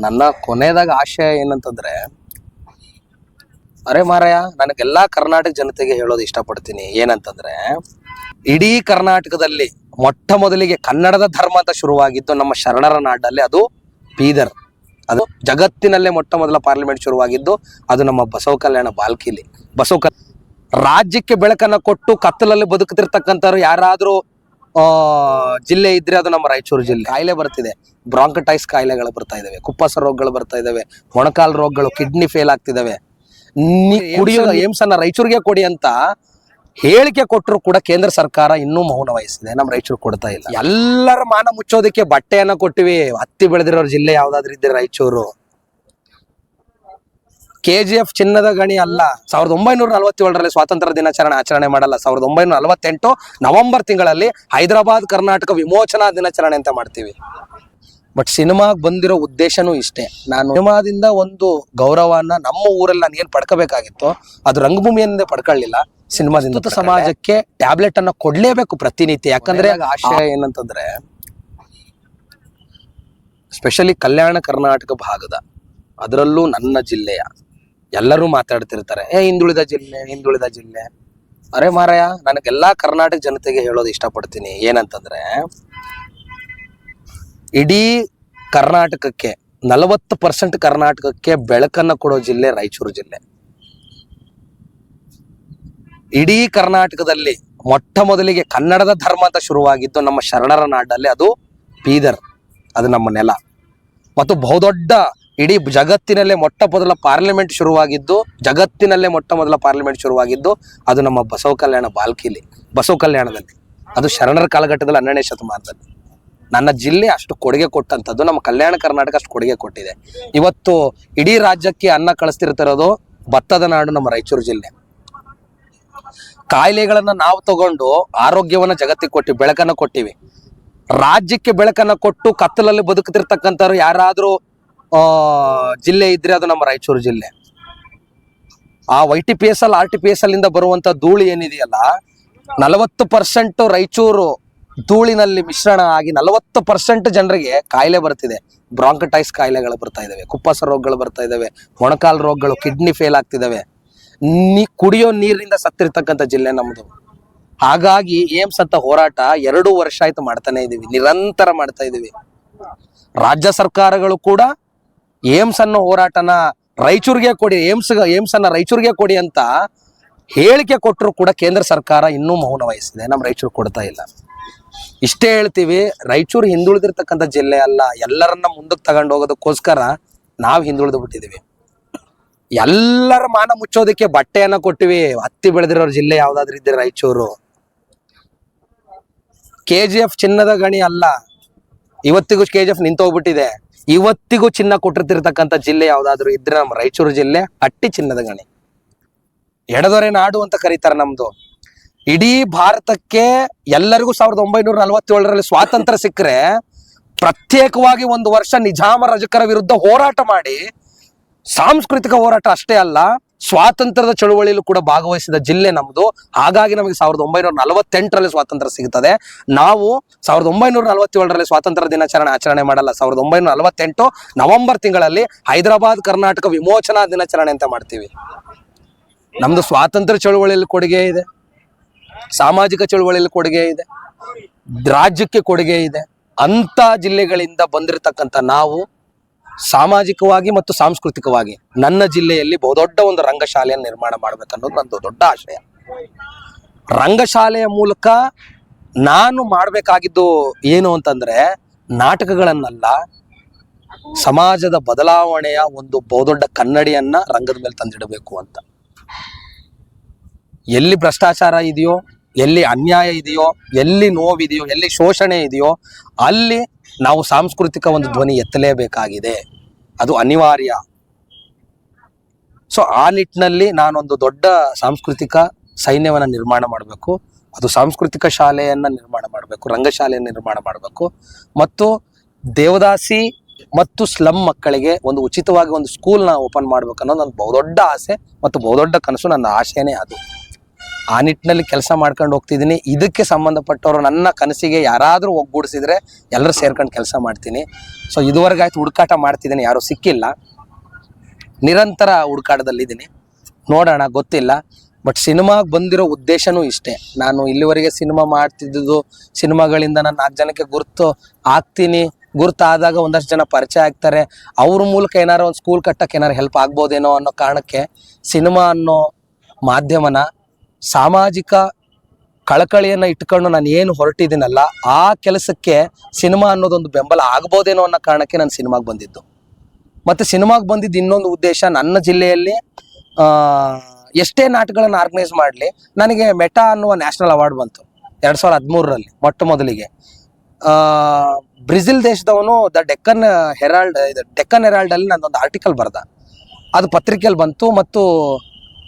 ನನ್ನ ಕೊನೆಯದಾಗ ಆಶಯ ಏನಂತಂದ್ರೆ, ಅರೆ ಮಾರಾಯ, ನನಗೆಲ್ಲಾ ಕರ್ನಾಟಕ ಜನತೆಗೆ ಹೇಳೋದು ಇಷ್ಟಪಡ್ತೀನಿ. ಏನಂತಂದ್ರೆ, ಇಡೀ ಕರ್ನಾಟಕದಲ್ಲಿ ಮೊಟ್ಟ ಮೊದಲಿಗೆ ಕನ್ನಡದ ಧರ್ಮ ಅಂತ ಶುರುವಾಗಿದ್ದು ನಮ್ಮ ಶರಣರ ನಾಡಲ್ಲಿ ಅದು ಬೀದರ್. ಅದು ಜಗತ್ತಿನಲ್ಲೇ ಮೊಟ್ಟ ಮೊದಲ ಪಾರ್ಲಿಮೆಂಟ್ ಶುರುವಾಗಿದ್ದು ಅದು ನಮ್ಮ ಬಸವ ಕಲ್ಯಾಣ ಬಾಲ್ಕಿಲಿ. ಬಸವ ರಾಜ್ಯಕ್ಕೆ ಬೆಳಕನ್ನ ಕೊಟ್ಟು ಕತ್ತಲಲ್ಲಿ ಬದುಕುತ್ತಿರ್ತಕ್ಕಂಥವ್ರು ಯಾರಾದ್ರೂ ಜಿಲ್ಲೆ ಇದ್ರೆ ಅದು ನಮ್ಮ ರಾಯಚೂರು ಜಿಲ್ಲೆ. ಕಾಯಿಲೆ ಬರ್ತಿದೆ. ಬ್ರಾಂಕಟೈಸ್ ಕಾಯಿಲೆಗಳು ಬರ್ತಾ ಇದಾವೆ. ಕುಪ್ಪಸ ರೋಗಗಳು ಬರ್ತಾ ಇದಾವೆ. ಮೊಣಕಾಲು ರೋಗಗಳು ಕಿಡ್ನಿ ಫೇಲ್ ಆಗ್ತಿದಾವೆ. ಕುಡಿಯೋ ಏಮ್ಸ್ ಅನ್ನ ರಾಯಚೂರಿಗೆ ಕೊಡಿ ಅಂತ ಹೇಳಿಕೆ ಕೊಟ್ಟರು ಕೂಡ ಕೇಂದ್ರ ಸರ್ಕಾರ ಇನ್ನೂ ಮೌನ ವಹಿಸಿದೆ. ನಮ್ಮ ರಾಯಚೂರು ಕೊಡ್ತಾ ಇಲ್ಲ. ಎಲ್ಲರ ಮಾನ ಮುಚ್ಚೋದಕ್ಕೆ ಬಟ್ಟೆಯನ್ನ ಕೊಟ್ಟಿವಿ. ಹತ್ತಿ ಬೆಳೆದಿರೋ ಜಿಲ್ಲೆ ಯಾವ್ದಾದ್ರು ಇದ್ರೆ ರಾಯಚೂರು. ಕೆ ಜಿ ಎಫ್ ಚಿನ್ನದ ಗಣಿ ಅಲ್ಲ. ಸಾವಿರದ ಒಂಬೈನೂರ ನಲವತ್ತೇಳರಲ್ಲಿ ಸ್ವಾತಂತ್ರ್ಯ ದಿನಾಚರಣೆ ಆಚರಣೆ ಮಾಡಲ್ಲ. ಸಾವಿರದ ಒಂಬೈನೂರ ನಲವತ್ತೆಂಟು ನವೆಂಬರ್ ತಿಂಗಳಲ್ಲಿ ಹೈದರಾಬಾದ್ ಕರ್ನಾಟಕ ವಿಮೋಚನಾ ದಿನಾಚರಣೆ ಅಂತ ಮಾಡ್ತೀವಿ. ಬಟ್ ಸಿನಿಮಾಗ್ ಬಂದಿರೋ ಉದ್ದೇಶನೂ ಇಷ್ಟೇ. ನಾನು ಸಿನಿಮಾದಿಂದ ಒಂದು ಗೌರವನ ನಮ್ಮ ಊರಲ್ಲಿ ನಾನು ಏನ್ ಪಡ್ಕೋಬೇಕಾಗಿತ್ತು ಅದು ರಂಗಭೂಮಿಯಿಂದ ಪಡ್ಕೊಳ್ಳಿಲ್ಲ. ಸಿನಿಮಾದಿಂದ ಸಮಾಜಕ್ಕೆ ಟ್ಯಾಬ್ಲೆಟ್ ಅನ್ನ ಕೊಡ್ಲೇಬೇಕು ಪ್ರತಿನಿತ್ಯ. ಯಾಕಂದ್ರೆ ಆಶಯ ಏನಂತಂದ್ರೆ ಸ್ಪೆಷಲಿ ಕಲ್ಯಾಣ ಕರ್ನಾಟಕ ಭಾಗದ ಅದರಲ್ಲೂ ನನ್ನ ಜಿಲ್ಲೆಯ ಎಲ್ಲರೂ ಮಾತಾಡ್ತಿರ್ತಾರೆ, ಏ, ಹಿಂದುಳಿದ ಜಿಲ್ಲೆ ಹಿಂದುಳಿದ ಜಿಲ್ಲೆ. ಅರೆ ಮಾರಾಯ, ನನಗೆಲ್ಲಾ ಕರ್ನಾಟಕ ಜನತೆಗೆ ಹೇಳೋದು ಇಷ್ಟಪಡ್ತೀನಿ. ಏನಂತಂದ್ರೆ, ಇಡೀ ಕರ್ನಾಟಕಕ್ಕೆ, ನಲವತ್ತು ಪರ್ಸೆಂಟ್ ಕರ್ನಾಟಕಕ್ಕೆ ಬೆಳಕನ್ನ ಕೊಡೋ ಜಿಲ್ಲೆ ರಾಯಚೂರು ಜಿಲ್ಲೆ. ಇಡೀ ಕರ್ನಾಟಕದಲ್ಲಿ ಮೊಟ್ಟ ಮೊದಲಿಗೆ ಕನ್ನಡದ ಧರ್ಮ ಅಂತ ಶುರುವಾಗಿದ್ದು ನಮ್ಮ ಶರಣರ ನಾಡಲ್ಲಿ ಅದು ಬೀದರ್, ಅದು ನಮ್ಮ ನೆಲ. ಮತ್ತು ಬಹುದೊಡ್ಡ ಇಡೀ ಜಗತ್ತಿನಲ್ಲೇ ಮೊಟ್ಟ ಮೊದಲ ಪಾರ್ಲಿಮೆಂಟ್ ಶುರುವಾಗಿದ್ದು, ಜಗತ್ತಿನಲ್ಲೇ ಮೊಟ್ಟ ಮೊದಲ ಪಾರ್ಲಿಮೆಂಟ್ ಶುರುವಾಗಿದ್ದು ಅದು ನಮ್ಮ ಬಸವ ಕಲ್ಯಾಣ ಬಾಲ್ಕಿಲಿ, ಬಸವ ಕಲ್ಯಾಣದಲ್ಲಿ. ಅದು ಶರಣರ ಕಾಲಘಟ್ಟದಲ್ಲಿ ಹನ್ನೆರಡನೇ ಶತಮಾನದಲ್ಲಿ. ನನ್ನ ಜಿಲ್ಲೆ ಅಷ್ಟು ಕೊಡುಗೆ ಕೊಟ್ಟಂಥದ್ದು, ನಮ್ಮ ಕಲ್ಯಾಣ ಕರ್ನಾಟಕ ಅಷ್ಟು ಕೊಡುಗೆ ಕೊಟ್ಟಿದೆ. ಇವತ್ತು ಇಡೀ ರಾಜ್ಯಕ್ಕೆ ಅನ್ನ ಕಳಿಸ್ತಿರ್ತಿರೋದು ಭತ್ತದ ನಾಡು ನಮ್ಮ ರಾಯಚೂರು ಜಿಲ್ಲೆ. ಕಾಯಿಲೆಗಳನ್ನ ನಾವು ತಗೊಂಡು ಆರೋಗ್ಯವನ್ನ ಜಗತ್ತಿಗೆ ಕೊಟ್ಟು ಬೆಳಕನ್ನ ಕೊಟ್ಟಿವಿ. ರಾಜ್ಯಕ್ಕೆ ಬೆಳಕನ್ನ ಕೊಟ್ಟು ಕತ್ತಲಲ್ಲಿ ಬದುಕುತ್ತಿರ್ತಕ್ಕಂಥವ್ರು ಯಾರಾದ್ರೂ ಜಿಲ್ಲೆ ಇದ್ರೆ ಅದು ನಮ್ಮ ರಾಯಚೂರು ಜಿಲ್ಲೆ. ಆ Y T P S L R T P S L ಇಂದ ಬರುವಂತ ಧೂಳು ಏನಿದೆಯಲ್ಲ, ನಲವತ್ತು ಪರ್ಸೆಂಟ್ ರಾಯಚೂರು ಧೂಳಿನಲ್ಲಿ ಮಿಶ್ರಣ ಆಗಿ ನಲವತ್ತು ಪರ್ಸೆಂಟ್ ಜನರಿಗೆ ಕಾಯಿಲೆ ಬರ್ತಿದೆ. ಬ್ರಾಂಕಟೈಸ್ ಕಾಯಿಲೆಗಳು ಬರ್ತಾ ಇದಾವೆ, ಕುಪ್ಪಸ ರೋಗಗಳು ಬರ್ತಾ ಇದಾವೆ, ಮೊಣಕಾಲು ರೋಗಗಳು, ಕಿಡ್ನಿ ಫೇಲ್ ಆಗ್ತಿದಾವೆ. ನೀ, ಕುಡಿಯೋ ನೀರಿನಿಂದ ಸತ್ತಿರ್ತಕ್ಕಂಥ ಜಿಲ್ಲೆ ನಮ್ದು. ಹಾಗಾಗಿ ಏಮ್ಸ್ ಅಂತ ಹೋರಾಟ ಎರಡು ವರ್ಷ ಆಯ್ತು ಮಾಡ್ತಾನೆ ಇದೀವಿ, ನಿರಂತರ ಮಾಡ್ತಾ ಇದೀವಿ. ರಾಜ್ಯ ಸರ್ಕಾರಗಳು ಕೂಡ ಏಮ್ಸ್ ಅನ್ನೋ ಹೋರಾಟನ ರಾಯಚೂರಿಗೆ ಕೊಡಿ, ಏಮ್ಸ್ ಏಮ್ಸ್ ಅನ್ನ ರಾಯಚೂರಿಗೆ ಕೊಡಿ ಅಂತ ಹೇಳಿಕೆ ಕೊಟ್ಟರು ಕೂಡ ಕೇಂದ್ರ ಸರ್ಕಾರ ಇನ್ನೂ ಮೌನ ವಹಿಸಿದೆ. ನಮ್ಮ ರಾಯಚೂರು ಕೊಡ್ತಾ ಇಲ್ಲ. ಇಷ್ಟೇ ಹೇಳ್ತೀವಿ, ರಾಯಚೂರು ಹಿಂದುಳಿದಿರ್ತಕ್ಕಂಥ ಜಿಲ್ಲೆ ಅಲ್ಲ, ಎಲ್ಲರನ್ನ ಮುಂದಕ್ಕೆ ತಗೊಂಡು ಹೋಗೋದಕ್ಕೋಸ್ಕರ ನಾವು ಹಿಂದುಳಿದು ಬಿಟ್ಟಿದೀವಿ. ಎಲ್ಲರ ಮಾನ ಮುಚ್ಚೋದಕ್ಕೆ ಬಟ್ಟೆಯನ್ನ ಕೊಟ್ಟಿವಿ. ಹತ್ತಿ ಬೆಳೆದಿರೋ ಜಿಲ್ಲೆ ಯಾವ್ದಾದ್ರು ಇದ್ರೆ ರಾಯಚೂರು. ಕೆ ಚಿನ್ನದ ಗಣಿ ಅಲ್ಲ. ಇವತ್ತಿಗೂ ಕೆ ಜಿ ಎಫ್ ನಿಂತೋಗ್ಬಿಟ್ಟಿದೆ. ಇವತ್ತಿಗೂ ಚಿನ್ನ ಕೊಟ್ಟಿರ್ತಿರ್ತಕ್ಕಂಥ ಜಿಲ್ಲೆ ಯಾವ್ದಾದ್ರು ಇದ್ರೆ ನಮ್ಮ ರಾಯಚೂರು ಜಿಲ್ಲೆ ಅಟ್ಟಿ ಚಿನ್ನದ ಗಣಿ. ಎಡದೊರೆ ನಾಡು ಅಂತ ಕರೀತಾರೆ ನಮ್ದು. ಇಡೀ ಭಾರತಕ್ಕೆ ಎಲ್ಲರಿಗೂ ಸಾವಿರದ ಒಂಬೈನೂರ ನಲವತ್ತೇಳರಲ್ಲಿ ಸ್ವಾತಂತ್ರ್ಯ ಸಿಕ್ಕರೆ ಪ್ರತ್ಯೇಕವಾಗಿ ಒಂದು ವರ್ಷ ನಿಜಾಮ ರಜಕರ ವಿರುದ್ಧ ಹೋರಾಟ ಮಾಡಿ ಸಾಂಸ್ಕೃತಿಕ ಹೋರಾಟ ಅಷ್ಟೇ ಅಲ್ಲ ಸ್ವಾತಂತ್ರ್ಯದ ಚಳುವಳಿಯಲ್ಲೂ ಕೂಡ ಭಾಗವಹಿಸಿದ ಜಿಲ್ಲೆ ನಮ್ದು. ಹಾಗಾಗಿ ನಮಗೆ ಸಾವಿರದ ಒಂಬೈನೂರ ನಲವತ್ತೆಂಟರಲ್ಲಿ ಸ್ವಾತಂತ್ರ್ಯ ಸಿಗುತ್ತದೆ. ನಾವು ಸಾವಿರದ ಒಂಬೈನೂರ ನಲವತ್ತೇಳರಲ್ಲಿ ಸ್ವಾತಂತ್ರ್ಯ ದಿನಾಚರಣೆ ಆಚರಣೆ ಮಾಡಲ್ಲ. ಸಾವಿರದ ಒಂಬೈನೂರ ನಲವತ್ತೆಂಟು ನವೆಂಬರ್ ತಿಂಗಳಲ್ಲಿ ಹೈದರಾಬಾದ್, ಕರ್ನಾಟಕ ವಿಮೋಚನಾ ದಿನಾಚರಣೆ ಅಂತ ಮಾಡ್ತೀವಿ. ನಮ್ದು ಸ್ವಾತಂತ್ರ್ಯ ಚಳುವಳಿಯಲ್ಲಿ ಕೊಡುಗೆ ಇದೆ. ಸಾಮಾಜಿಕ ಚಳುವಳಿಯಲ್ಲಿ ಕೊಡುಗೆ ಇದೆ. ರಾಜ್ಯಕ್ಕೆ ಕೊಡುಗೆ ಇದೆ. ಅಂತ ಜಿಲ್ಲೆಗಳಿಂದ ಬಂದಿರತಕ್ಕಂಥ ನಾವು ಸಾಮಾಜಿಕವಾಗಿ ಮತ್ತು ಸಾಂಸ್ಕೃತಿಕವಾಗಿ ನನ್ನ ಜಿಲ್ಲೆಯಲ್ಲಿ ಬಹುದೊಡ್ಡ ಒಂದು ರಂಗಶಾಲೆಯನ್ನು ನಿರ್ಮಾಣ ಮಾಡ್ಬೇಕನ್ನೋದು ನಂದು ದೊಡ್ಡ ಆಶಯ. ರಂಗಶಾಲೆಯ ಮೂಲಕ ನಾನು ಮಾಡಬೇಕಾಗಿದ್ದು ಏನು ಅಂತಂದ್ರೆ ನಾಟಕಗಳನ್ನಲ್ಲ, ಸಮಾಜದ ಬದಲಾವಣೆಯ ಒಂದು ಬಹುದೊಡ್ಡ ಕನ್ನಡಿಯನ್ನ ರಂಗದ ಮೇಲೆ ತಂದಿಡಬೇಕು ಅಂತ. ಎಲ್ಲಿ ಭ್ರಷ್ಟಾಚಾರ ಇದೆಯೋ, ಎಲ್ಲಿ ಅನ್ಯಾಯ ಇದೆಯೋ, ಎಲ್ಲಿ ನೋವಿದೆಯೋ, ಎಲ್ಲಿ ಶೋಷಣೆ ಇದೆಯೋ, ಅಲ್ಲಿ ನಾವು ಸಾಂಸ್ಕೃತಿಕ ಒಂದು ಧ್ವನಿ ಎತ್ತಲೇಬೇಕಾಗಿದೆ. ಅದು ಅನಿವಾರ್ಯ. ಸೊ ಆ ನಿಟ್ಟಿನಲ್ಲಿ ನಾನೊಂದು ದೊಡ್ಡ ಸಾಂಸ್ಕೃತಿಕ ಸೈನ್ಯವನ್ನು ನಿರ್ಮಾಣ ಮಾಡಬೇಕು. ಅದು ಸಾಂಸ್ಕೃತಿಕ ಶಾಲೆಯನ್ನ ನಿರ್ಮಾಣ ಮಾಡಬೇಕು, ರಂಗಶಾಲೆಯನ್ನು ನಿರ್ಮಾಣ ಮಾಡಬೇಕು. ಮತ್ತು ದೇವದಾಸಿ ಮತ್ತು ಸ್ಲಮ್ ಮಕ್ಕಳಿಗೆ ಒಂದು ಉಚಿತವಾಗಿ ಒಂದು ಸ್ಕೂಲ್ನ ಓಪನ್ ಮಾಡ್ಬೇಕು ಅನ್ನೋದು ನನ್ನ ಬಹುದೊಡ್ಡ ಆಸೆ ಮತ್ತು ಬಹುದೊಡ್ಡ ಕನಸು, ನನ್ನ ಆಶೆನೇ ಅದು. ಆ ನಿಟ್ಟಿನಲ್ಲಿ ಕೆಲಸ ಮಾಡ್ಕೊಂಡು ಹೋಗ್ತಿದ್ದೀನಿ. ಇದಕ್ಕೆ ಸಂಬಂಧಪಟ್ಟವರು ನನ್ನ ಕನಸಿಗೆ ಯಾರಾದರೂ ಒಗ್ಗೂಡಿಸಿದರೆ ಎಲ್ಲರೂ ಸೇರ್ಕೊಂಡು ಕೆಲಸ ಮಾಡ್ತೀನಿ. ಸೊ ಇದುವರೆಗೆ ಆಯ್ತು ಹುಡುಕಾಟ ಮಾಡ್ತಿದ್ದೀನಿ. ಯಾರೂ ಸಿಕ್ಕಿಲ್ಲ. ನಿರಂತರ ಹುಡುಕಾಟದಲ್ಲಿದ್ದೀನಿ. ನೋಡೋಣ, ಗೊತ್ತಿಲ್ಲ. ಬಟ್ ಸಿನಿಮಾಗೆ ಬಂದಿರೋ ಉದ್ದೇಶನೂ ಇಷ್ಟೇ. ನಾನು ಇಲ್ಲಿವರೆಗೆ ಸಿನಿಮಾ ಮಾಡ್ತಿದ್ದು ಸಿನಿಮಾಗಳಿಂದ ನಾನು ನಾಲ್ಕು ಜನಕ್ಕೆ ಗುರುತು ಆಗ್ತೀನಿ. ಗುರುತಾದಾಗ ಒಂದಷ್ಟು ಜನ ಪರಿಚಯ ಆಗ್ತಾರೆ. ಅವ್ರ ಮೂಲಕ ಏನಾರು ಒಂದು ಸ್ಕೂಲ್ ಕಟ್ಟಕ್ಕೆ ಏನಾರು ಹೆಲ್ಪ್ ಆಗ್ಬೋದೇನೋ ಅನ್ನೋ ಕಾರಣಕ್ಕೆ ಸಿನಿಮಾ ಅನ್ನೋ ಮಾಧ್ಯಮನ ಸಾಮಾಜಿಕ ಕಳಕಳಿಯನ್ನು ಇಟ್ಕೊಂಡು ನಾನು ಏನು ಹೊರಟಿದ್ದೀನಲ್ಲ, ಆ ಕೆಲಸಕ್ಕೆ ಸಿನಿಮಾ ಅನ್ನೋದೊಂದು ಬೆಂಬಲ ಆಗ್ಬೋದೇನೋ ಅನ್ನೋ ಕಾರಣಕ್ಕೆ ನಾನು ಸಿನಿಮಾಗೆ ಬಂದಿದ್ದು. ಮತ್ತು ಸಿನಿಮಾಗೆ ಬಂದಿದ್ದು ಇನ್ನೊಂದು ಉದ್ದೇಶ ನನ್ನ ಜಿಲ್ಲೆಯಲ್ಲಿ ಎಷ್ಟೇ ನಾಟಕಗಳನ್ನು ಆರ್ಗನೈಸ್ ಮಾಡಲಿ, ನನಗೆ ಮೆಟಾ ಅನ್ನುವ ನ್ಯಾಷನಲ್ ಅವಾರ್ಡ್ ಬಂತು, ಎರಡು ಸಾವಿರದ ಹದಿಮೂರರಲ್ಲಿ, ಮೊಟ್ಟ ಮೊದಲಿಗೆ. ಬ್ರೆಜಿಲ್ ದೇಶದವನು ದ ಡೆಕ್ಕನ್ ಹೆರಾಲ್ಡ್ ಇದು ಡೆಕ್ಕನ್ ಹೆರಾಲ್ಡಲ್ಲಿ ನಾನೊಂದು ಆರ್ಟಿಕಲ್ ಬರ್ದ. ಅದು ಪತ್ರಿಕೆಯಲ್ಲಿ ಬಂತು ಮತ್ತು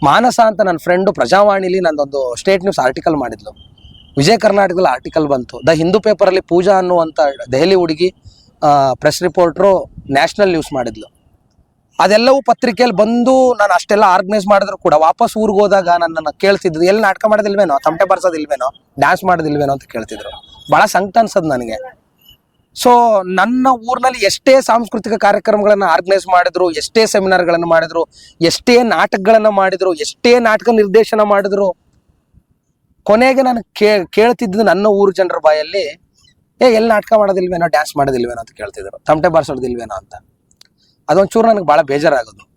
ಮಾನಸ ಅಂತ ನನ್ನ ಫ್ರೆಂಡು ಪ್ರಜಾವಾಣಿಲಿ ನಂದೊಂದು ಸ್ಟೇಟ್ ನ್ಯೂಸ್ ಆರ್ಟಿಕಲ್ ಮಾಡಿದ್ಲು. ವಿಜಯ ಕರ್ನಾಟಕದಲ್ಲಿ ಆರ್ಟಿಕಲ್ ಬಂತು. ದ ಹಿಂದೂ ಪೇಪರಲ್ಲಿ ಪೂಜಾ ಅನ್ನುವಂಥ ದೆಹಲಿ ಹುಡುಗಿ ಪ್ರೆಸ್ ರಿಪೋರ್ಟ್ರು ನ್ಯಾಷನಲ್ ನ್ಯೂಸ್ ಮಾಡಿದ್ಲು. ಅದೆಲ್ಲವೂ ಪತ್ರಿಕೆಯಲ್ಲಿ ಬಂದು ನಾನು ಅಷ್ಟೆಲ್ಲ ಆರ್ಗನೈಸ್ ಮಾಡಿದ್ರು ಕೂಡ. ವಾಪಸ್ ಊರಿಗೆ ಹೋದಾಗ ನನ್ನನ್ನು ಕೇಳ್ತಿದ್ರು. ಎಲ್ಲಿ ನಾಟಕ ಮಾಡೋದಿಲ್ವೇನೋ? ತಮಟೆ ಬರ್ಸೋದಿಲ್ವೇನೋ? ಡ್ಯಾನ್ಸ್ ಮಾಡೋದಿಲ್ವೇನೋ ಅಂತ ಕೇಳ್ತಿದ್ರು. ಭಾಳ ಸಂಕಟ ಅನ್ಸದ್ ನನಗೆ. ಸೊ ನನ್ನ ಊರಿನಲ್ಲಿ ಎಷ್ಟೇ ಸಾಂಸ್ಕೃತಿಕ ಕಾರ್ಯಕ್ರಮಗಳನ್ನು ಆರ್ಗನೈಸ್ ಮಾಡಿದ್ರು, ಎಷ್ಟೇ ಸೆಮಿನಾರ್ಗಳನ್ನು ಮಾಡಿದ್ರು, ಎಷ್ಟೇ ನಾಟಕಗಳನ್ನು ಮಾಡಿದ್ರು, ಎಷ್ಟೇ ನಾಟಕ ನಿರ್ದೇಶನ ಮಾಡಿದ್ರು, ಕೊನೆಗೆ ನಾನು ಕೇ, ಕೇಳ್ತಿದ್ದು ನನ್ನ ಊರು ಜನರ ಬಾಯಲ್ಲಿ, ಏ, ಎಲ್ಲಿ ನಾಟಕ ಮಾಡೋದಿಲ್ವೇನೋ ಡ್ಯಾನ್ಸ್ ಮಾಡೋದಿಲ್ವೇನೋ, ಅಂತ ಕೇಳ್ತಿದ್ರು. ತಮಟೆ ಬಾರಿಸೋದಿಲ್ವೇನೋ, ಅಂತ. ಅದೊಂಚೂರು ನನಗೆ ಭಾಳ ಬೇಜಾರಾಗೋದು.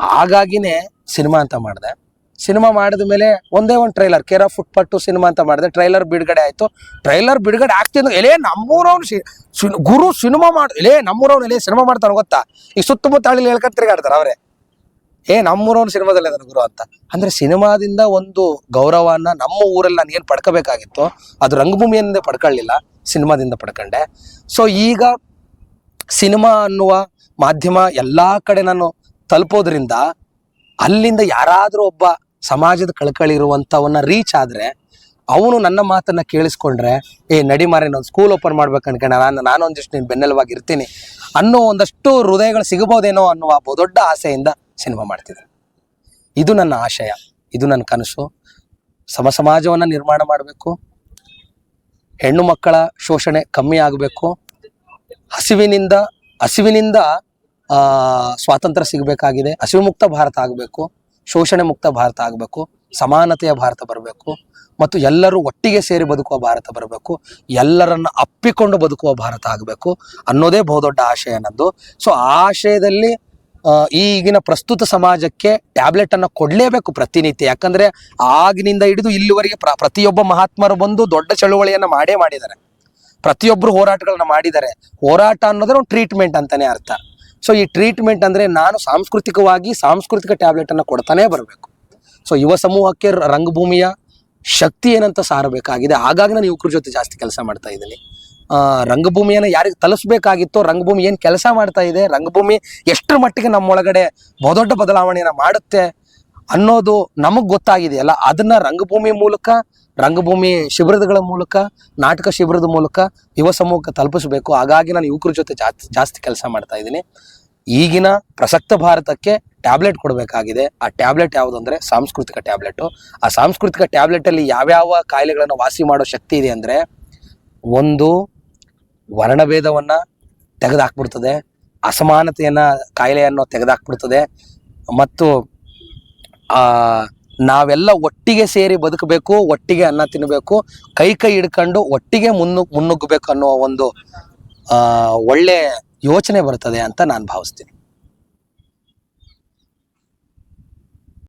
ಹಾಗಾಗಿನೇ ಸಿನಿಮಾ ಅಂತ ಮಾಡಿದೆ. ಸಿನಿಮಾ ಮಾಡಿದ ಮೇಲೆ ಒಂದೇ ಒಂದು ಟ್ರೈಲರ್ ಕೇರ್ ಆಫ್ ಫುಟ್ಪಟ್ಟು ಸಿನಿಮಾ ಅಂತ ಮಾಡಿದೆ. ಟ್ರೈಲರ್ ಬಿಡುಗಡೆ ಆಯಿತು. ಟ್ರೈಲರ್ ಬಿಡುಗಡೆ ಆಗ್ತಿದ್ದು ಎಲೆ ನಮ್ಮೂರವ್ನು ಸಿ- ಗುರು ಸಿನಿಮಾ ಮಾಡು, ಎಲೇ ನಮ್ಮೂರವ್ನು ಎಲೇ ಸಿನಿಮಾ ಮಾಡ್ತಾನೆ ಗೊತ್ತಾ? ಈ ಸುತ್ತಮುತ್ತ ಹಳ್ಳಿ ಹೇಳ್ಕೊಂಡು ತಿರುಗಾಡ್ತಾರೆ ಅವರೇ. ಏ ನಮ್ಮೂರವ್ನು ಸಿನಿಮಾದಲ್ಲಿ ಅದನ್ನು ಗುರು ಅಂತ. ಅಂದ್ರೆ ಸಿನಿಮಾದಿಂದ ಒಂದು ಗೌರವನ ನಮ್ಮ ಊರಲ್ಲಿ ನಾನು ಏನು ಪಡ್ಕೋಬೇಕಾಗಿತ್ತು, ಅದು ರಂಗಭೂಮಿಯಿಂದ ಪಡ್ಕೊಳ್ಳಿಲ್ಲ, ಸಿನಿಮಾದಿಂದ ಪಡ್ಕೊಂಡೆ. ಸೊ ಈಗ ಸಿನಿಮಾ ಅನ್ನುವ ಮಾಧ್ಯಮ ಎಲ್ಲಾ ಕಡೆ ನಾನು ತಲುಪೋದ್ರಿಂದ, ಅಲ್ಲಿಂದ ಯಾರಾದರೂ ಒಬ್ಬ ಸಮಾಜದ ಕಳಕಳಿ ಇರುವಂಥವನ್ನ ರೀಚ್ ಆದ್ರೆ ಅವನು ನನ್ನ ಮಾತನ್ನ ಕೇಳಿಸ್ಕೊಂಡ್ರೆ, ಏ, ನಡಿ ಮಾರಿ ನಾನು ಸ್ಕೂಲ್ ಓಪನ್ ಮಾಡ್ಬೇಕು ಅನ್ಕೊಂಡ. ನಾನು, ನಾನೊಂದಿಷ್ಟು ನೀನು ಬೆನ್ನೆಲುವಾಗಿ ಇರ್ತೀನಿ. ಅನ್ನೋ ಒಂದಷ್ಟು ಹೃದಯಗಳು ಸಿಗಬಹುದೇನೋ ಅನ್ನುವ ದೊಡ್ಡ ಆಸೆಯಿಂದ ಸಿನಿಮಾ ಮಾಡ್ತಿದ್ರು. ಇದು ನನ್ನ ಆಶಯ. ಇದು ನನ್ನ ಕನಸು. ಸಮ ಸಮಾಜವನ್ನು ನಿರ್ಮಾಣ ಮಾಡಬೇಕು. ಹೆಣ್ಣು ಮಕ್ಕಳ ಶೋಷಣೆ ಕಮ್ಮಿ ಆಗಬೇಕು. ಹಸಿವಿನಿಂದ ಹಸಿವಿನಿಂದ ಸ್ವಾತಂತ್ರ್ಯ ಸಿಗಬೇಕಾಗಿದೆ. ಹಸಿವು ಮುಕ್ತ ಭಾರತ ಆಗಬೇಕು. ಶೋಷಣೆ ಮುಕ್ತ ಭಾರತ ಆಗಬೇಕು, ಸಮಾನತೆಯ ಭಾರತ ಬರಬೇಕು, ಮತ್ತು ಎಲ್ಲರೂ ಒಟ್ಟಿಗೆ ಸೇರಿ ಬದುಕುವ ಭಾರತ ಬರಬೇಕು, ಎಲ್ಲರನ್ನ ಅಪ್ಪಿಕೊಂಡು ಬದುಕುವ ಭಾರತ ಆಗಬೇಕು ಅನ್ನೋದೇ ಬಹುದೊಡ್ಡ ಆಶಯ ನನ್ನದು ಸೊ ಆ ಆಶಯದಲ್ಲಿ ಈಗಿನ ಪ್ರಸ್ತುತ ಸಮಾಜಕ್ಕೆ ಟ್ಯಾಬ್ಲೆಟ್ ಅನ್ನು ಕೊಡ್ಲೇಬೇಕು ಪ್ರತಿನಿತ್ಯ. ಯಾಕಂದ್ರೆ ಆಗಿನಿಂದ ಹಿಡಿದು ಇಲ್ಲಿವರೆಗೆ ಪ್ರ- ಪ್ರತಿಯೊಬ್ಬ ಮಹಾತ್ಮರು ಬಂದು ದೊಡ್ಡ ಚಳುವಳಿಯನ್ನು ಮಾಡೇ ಮಾಡಿದ್ದಾರೆ. ಪ್ರತಿಯೊಬ್ಬರು ಹೋರಾಟಗಳನ್ನ ಮಾಡಿದ್ದಾರೆ. ಹೋರಾಟ ಅನ್ನೋದ್ರೆ ಒಂದು ಟ್ರೀಟ್ಮೆಂಟ್ ಅಂತಾನೆ ಅರ್ಥ. ಸೊ ಈ ಟ್ರೀಟ್ಮೆಂಟ್ ಅಂದ್ರೆ ನಾನು ಸಾಂಸ್ಕೃತಿಕವಾಗಿ ಸಾಂಸ್ಕೃತಿಕ ಟ್ಯಾಬ್ಲೆಟ್ ಕೊಡ್ತಾನೇ ಬರಬೇಕು. ಸೊ ಯುವ ಸಮೂಹಕ್ಕೆ ರಂಗಭೂಮಿಯ ಶಕ್ತಿ ಏನಂತ ಸಾರಬೇಕಾಗಿದೆ. ಹಾಗಾಗಿ ನಾನು ಯುವಕರ ಜೊತೆ ಜಾಸ್ತಿ ಕೆಲಸ ಮಾಡ್ತಾ ಇದ್ದೀನಿ. ರಂಗಭೂಮಿಯನ್ನ ಯಾರಿಗೆ ತಲುಸ್ಬೇಕಾಗಿತ್ತೋ, ರಂಗಭೂಮಿ ಏನು ಕೆಲಸ ಮಾಡ್ತಾ ಇದೆ, ರಂಗಭೂಮಿ ಎಷ್ಟರ ಮಟ್ಟಿಗೆ ನಮ್ಮೊಳಗಡೆ ಬಹುದೊಡ್ಡ ಬದಲಾವಣೆಯನ್ನು ಮಾಡುತ್ತೆ ಅನ್ನೋದು ನಮಗ್ ಗೊತ್ತಾಗಿದೆಯಲ್ಲ, ಅದನ್ನ ರಂಗಭೂಮಿ ಮೂಲಕ, ರಂಗಭೂಮಿ ಶಿಬಿರಗಳ ಮೂಲಕ, ನಾಟಕ ಶಿಬಿರದ ಮೂಲಕ ಯುವ ಸಮೂಹಕ್ಕೆ ತಲುಪಿಸಬೇಕು. ಹಾಗಾಗಿ ನಾನು ಯುವಕರ ಜೊತೆ ಜಾಸ್ತಿ ಜಾಸ್ತಿ ಕೆಲಸ ಮಾಡ್ತಾ ಇದ್ದೀನಿ. ಈಗಿನ ಪ್ರಸಕ್ತ ಭಾರತಕ್ಕೆ ಟ್ಯಾಬ್ಲೆಟ್ ಕೊಡಬೇಕಾಗಿದೆ. ಆ ಟ್ಯಾಬ್ಲೆಟ್ ಯಾವುದು ಅಂದ್ರೆ ಸಾಂಸ್ಕೃತಿಕ ಟ್ಯಾಬ್ಲೆಟ್. ಆ ಸಾಂಸ್ಕೃತಿಕ ಟ್ಯಾಬ್ಲೆಟ್ ಅಲ್ಲಿ ಯಾವ್ಯಾವ ಕಾಯಿಲೆಗಳನ್ನು ವಾಸಿ ಮಾಡೋ ಶಕ್ತಿ ಇದೆ ಅಂದ್ರೆ, ಒಂದು, ವರ್ಣಭೇದವನ್ನು ತೆಗೆದಾಕ್ಬಿಡ್ತದೆ, ಅಸಮಾನತೆಯನ್ನು ಕಾಯಿಲೆಯನ್ನು ತೆಗೆದಾಕ್ಬಿಡ್ತದೆ, ಮತ್ತು ಆ, ನಾವೆಲ್ಲ ಒಟ್ಟಿಗೆ ಸೇರಿ ಬದುಕಬೇಕು, ಒಟ್ಟಿಗೆ ಅನ್ನ ತಿನ್ನಬೇಕು ಕೈ ಕೈ ಹಿಡ್ಕೊಂಡು ಒಟ್ಟಿಗೆ ಮುನ್ನು, ಮುನ್ನುಗ್ಗಬೇಕು ಅನ್ನೋ ಒಂದು ಒಳ್ಳೆ ಯೋಚನೆ ಬರ್ತದೆ ಅಂತ ನಾನು ಭಾವಿಸ್ತೀನಿ.